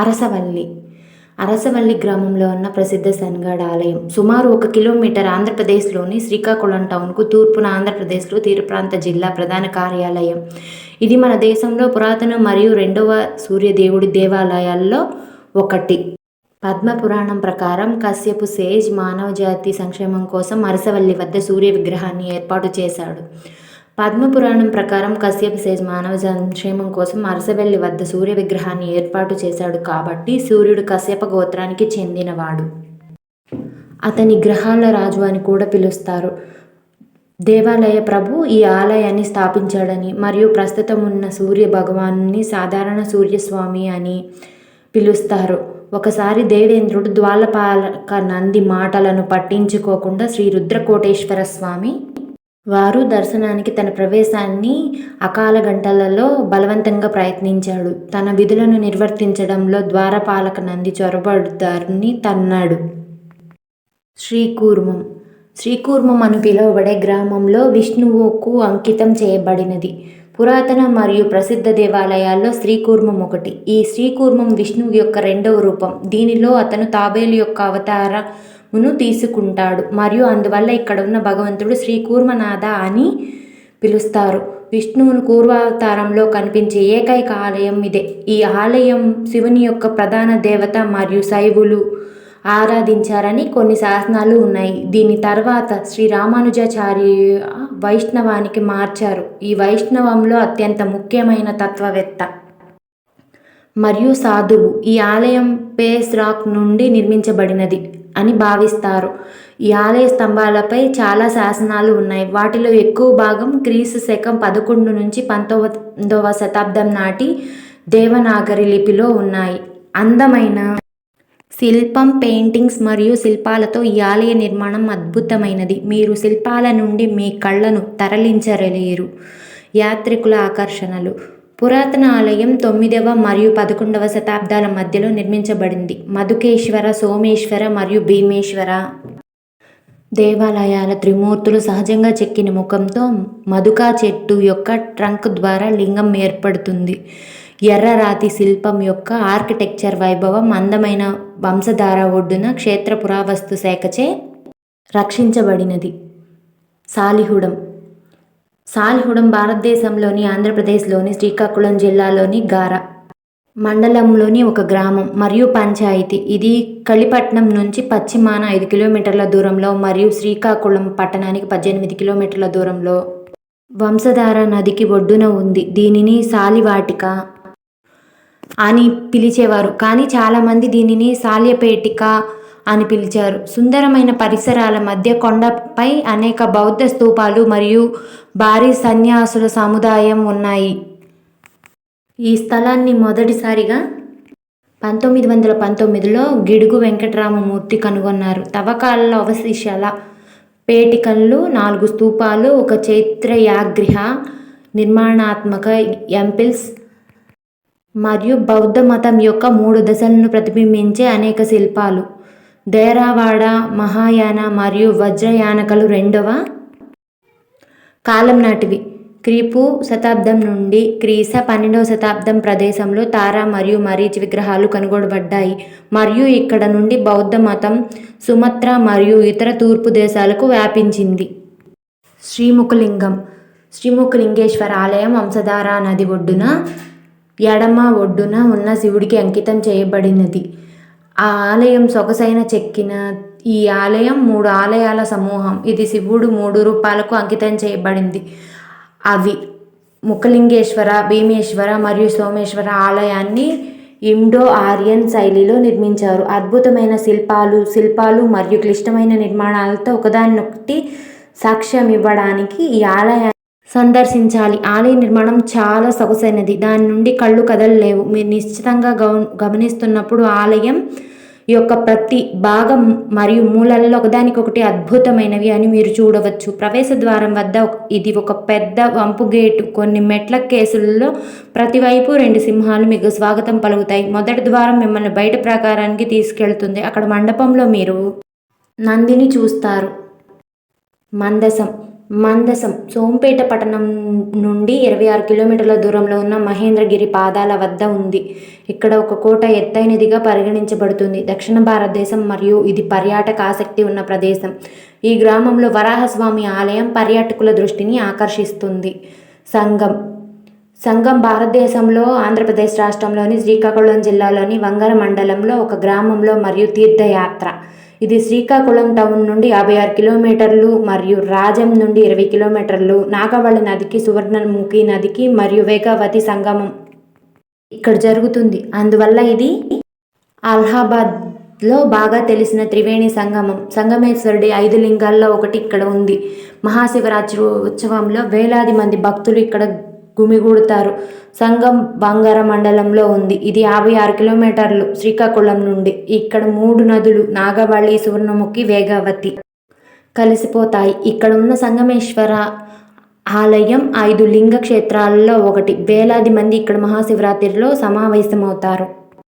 అరసవల్లి. అరసవల్లి గ్రామంలో ఉన్న ప్రసిద్ధ శనగాడ ఆలయం. సుమారు ఒక కిలోమీటర్ ఆంధ్రప్రదేశ్లోని శ్రీకాకుళం టౌన్కు తూర్పున ఆంధ్రప్రదేశ్లో తీరప్రాంత జిల్లా ప్రధాన కార్యాలయం. ఇది మన దేశంలో పురాతన మరియు రెండవ సూర్యదేవుడి దేవాలయాల్లో ఒకటి. పద్మపురాణం ప్రకారం కశ్యపు సేజ్ మానవజాతి సంక్షేమం కోసం అరసవల్లి వద్ద సూర్య విగ్రహాన్ని ఏర్పాటు చేశాడు. పద్మపురాణం ప్రకారం కశ్యప సేజ్ మానవ సంక్షేమం కోసం అరసవెల్లి వద్ద సూర్య విగ్రహాన్ని ఏర్పాటు చేశాడు కాబట్టి సూర్యుడు కశ్యప గోత్రానికి చెందినవాడు. అతని గ్రహాల రాజు అని కూడా పిలుస్తారు. దేవాలయ ప్రభు ఈ ఆలయాన్ని స్థాపించాడని మరియు ప్రస్తుతం ఉన్న సూర్య భగవాన్ని సాధారణ సూర్యస్వామి అని పిలుస్తారు. ఒకసారి దేవేంద్రుడు ద్వాలపాలక నంది మాటలను పట్టించుకోకుండా శ్రీ రుద్రకోటేశ్వర స్వామి వారు దర్శనానికి తన ప్రవేశాన్ని అకాల గంటలలో బలవంతంగా ప్రయత్నించాడు. తన విధులను నిర్వర్తించడంలో ద్వారపాలక నంది చొరబడుదారుని తన్నాడు. శ్రీకూర్మం. శ్రీకూర్మం అని పిలువబడే గ్రామంలో విష్ణువుకు అంకితం చేయబడినది. పురాతన మరియు ప్రసిద్ధ దేవాలయాల్లో శ్రీకూర్మం ఒకటి. ఈ శ్రీకూర్మం విష్ణువు యొక్క రెండవ రూపం. దీనిలో అతను తాబేలు యొక్క అవతార ను తీసుకుంటాడు. మరియు అందువల్ల ఇక్కడ ఉన్న భగవంతుడు శ్రీ కూర్మనాథ అని పిలుస్తారు. విష్ణువును కూర్వావతారంలో కనిపించే ఏకైక ఆలయం ఇదే. ఈ ఆలయం శివుని యొక్క ప్రధాన దేవత మరియు శైవులు ఆరాధించారని కొన్ని శాసనాలు ఉన్నాయి. దీని తర్వాత శ్రీ రామానుజాచార్య వైష్ణవానికి మార్చారు. ఈ వైష్ణవంలో అత్యంత ముఖ్యమైన తత్వవేత్త. మరియు సాధువు ఈ ఆలయం పేస్ రాక్ నుండి నిర్మించబడినది అని భావిస్తారు. ఈ ఆలయ స్తంభాలపై చాలా శాసనాలు ఉన్నాయి. వాటిలో ఎక్కువ భాగం క్రీస్తు శకం పదకొండు నుంచి పంతొమ్మిదవ శతాబ్దం నాటి దేవనాగరి లిపిలో ఉన్నాయి. అందమైన శిల్పం పెయింటింగ్స్ మరియు శిల్పాలతో ఈ ఆలయ నిర్మాణం అద్భుతమైనది. మీరు శిల్పాల నుండి మీ కళ్ళను తరలించలేరు. యాత్రికుల ఆకర్షణలు. పురాతన ఆలయం తొమ్మిదవ మరియు పదకొండవ శతాబ్దాల మధ్యలో నిర్మించబడింది. మధుకేశ్వర సోమేశ్వర మరియు భీమేశ్వర దేవాలయాల త్రిమూర్తులు సహజంగా చెక్కిన ముఖంతో మధుకా చెట్టు యొక్క ట్రంక్ ద్వారా లింగం ఏర్పడుతుంది. ఎర్రరాతి శిల్పం యొక్క ఆర్కిటెక్చర్ వైభవం అందమైన వంశధార ఒడ్డున క్షేత్ర పురావస్తు శాఖచే రక్షించబడినది. సాలిహుడం సాలిహుడం భారతదేశంలోని ఆంధ్రప్రదేశ్లోని శ్రీకాకుళం జిల్లాలోని గార మండలంలోని ఒక గ్రామం మరియు పంచాయతీ. ఇది కళిపట్నం నుంచి పశ్చిమాన ఐదు కిలోమీటర్ల దూరంలో మరియు శ్రీకాకుళం పట్టణానికి పద్దెనిమిది కిలోమీటర్ల దూరంలో వంశధార నదికి ఒడ్డున ఉంది. దీనిని సాలివాటిక అని పిలిచేవారు. కానీ చాలామంది దీనిని సాల్యపేటిక అని పిలిచారు. సుందరమైన పరిసరాల మధ్య కొండపై అనేక బౌద్ధ స్తూపాలు మరియు భారీ సన్యాసుల సముదాయం ఉన్నాయి. ఈ స్థలాన్ని మొదటిసారిగా పంతొమ్మిది వందల పంతొమ్మిదిలో గిడుగు వెంకటరామమూర్తి కనుగొన్నారు. తవ్వకాలలో అవశేషాల పేటికలు నాలుగు స్తూపాలు ఒక చైత్రయాగృహ నిర్మాణాత్మక ఎంపిల్స్ మరియు బౌద్ధ మతం యొక్క మూడు దశలను ప్రతిబింబించే అనేక శిల్పాలు. దేరావాడ మహాయాన మరియు వజ్రయానకలు రెండవ కాలం నాటివి. క్రీపు శతాబ్దం నుండి క్రీస పన్నెండవ శతాబ్దం ప్రదేశంలో తారా మరియు మరీచ్ విగ్రహాలు కనుగొనబడ్డాయి. మరియు ఇక్కడ నుండి బౌద్ధ మతం సుమత్ర మరియు ఇతర తూర్పు దేశాలకు వ్యాపించింది. శ్రీముఖలింగం. శ్రీముఖలింగేశ్వర ఆలయం వంశధార నది ఒడ్డున ఎడమ ఒడ్డున ఉన్న శివుడికి అంకితం చేయబడినది. ఆ ఆలయం సొగసైన చెక్కిన ఈ ఆలయం మూడు ఆలయాల సమూహం. ఇది శివుడు మూడు రూపాలకు అంకితం చేయబడింది. అవి ముఖలింగేశ్వర భీమేశ్వర మరియు సోమేశ్వర ఆలయాన్ని ఇండో ఆర్యన్ శైలిలో నిర్మించారు. అద్భుతమైన శిల్పాలు శిల్పాలు మరియు క్లిష్టమైన నిర్మాణాలతో ఒకదానినొకటి సాక్ష్యం ఇవ్వడానికి ఈ ఆలయాన్ని సందర్శించాలి. ఆలయ నిర్మాణం చాలా సొగసైనది. దాని నుండి కళ్ళు కదలలేవు మీరు నిశ్చితంగా గమనిస్తున్నప్పుడు ఆలయం యొక్క ప్రతి భాగం మరియు మూలల్లో ఒకదానికొకటి అద్భుతమైనవి అని మీరు చూడవచ్చు. ప్రవేశ ద్వారం వద్ద ఇది ఒక పెద్ద వంపు గేటు. కొన్ని మెట్ల కేసులలో ప్రతివైపు రెండు సింహాలు మీకు స్వాగతం పలుకుతాయి. మొదటి ద్వారం మిమ్మల్ని బయట ప్రాకారానికి తీసుకెళ్తుంది. అక్కడ మండపంలో మీరు నందిని చూస్తారు. మందసం. మందసం. సోంపేట పట్టణం నుండి ఇరవై ఆరు కిలోమీటర్ల దూరంలో ఉన్న మహేంద్రగిరి పాదాల వద్ద ఉంది. ఇక్కడ ఒక కోట ఎత్తైనదిగా పరిగణించబడుతుంది. దక్షిణ భారతదేశం మరియు ఇది పర్యాటక ఆసక్తి ఉన్న ప్రదేశం. ఈ గ్రామంలో వరాహస్వామి ఆలయం పర్యాటకుల దృష్టిని ఆకర్షిస్తుంది. సంఘం. సంగం భారతదేశంలో ఆంధ్రప్రదేశ్ రాష్ట్రంలోని శ్రీకాకుళం జిల్లాలోని వంగర మండలంలో ఒక గ్రామంలో మరియు తీర్థయాత్ర. ఇది శ్రీకాకుళం టౌన్ నుండి యాభై ఆరు కిలోమీటర్లు మరియు రాజం నుండి ఇరవై కిలోమీటర్లు నాగవళి నదికి సువర్ణముఖి నదికి మరియు వేగావతి సంగమం ఇక్కడ జరుగుతుంది. అందువల్ల ఇది అలహాబాద్లో బాగా తెలిసిన త్రివేణి సంగమం. సంగమేశ్వరుడి ఐదు లింగాల్లో ఒకటి ఇక్కడ ఉంది. మహాశివరాత్రి ఉత్సవంలో వేలాది మంది భక్తులు ఇక్కడ గుమిగూడుతారు. సంగం బంగార మండలంలో ఉంది. ఇది యాభై ఆరు కిలోమీటర్లు శ్రీకాకుళం నుండి. ఇక్కడ మూడు నదులు నాగవళి సువర్ణముఖి వేగావతి కలిసిపోతాయి. ఇక్కడ ఉన్న సంగమేశ్వర ఆలయం ఐదు లింగ క్షేత్రాల్లో ఒకటి. వేలాది మంది ఇక్కడ మహాశివరాత్రిలో సమావేశమవుతారు.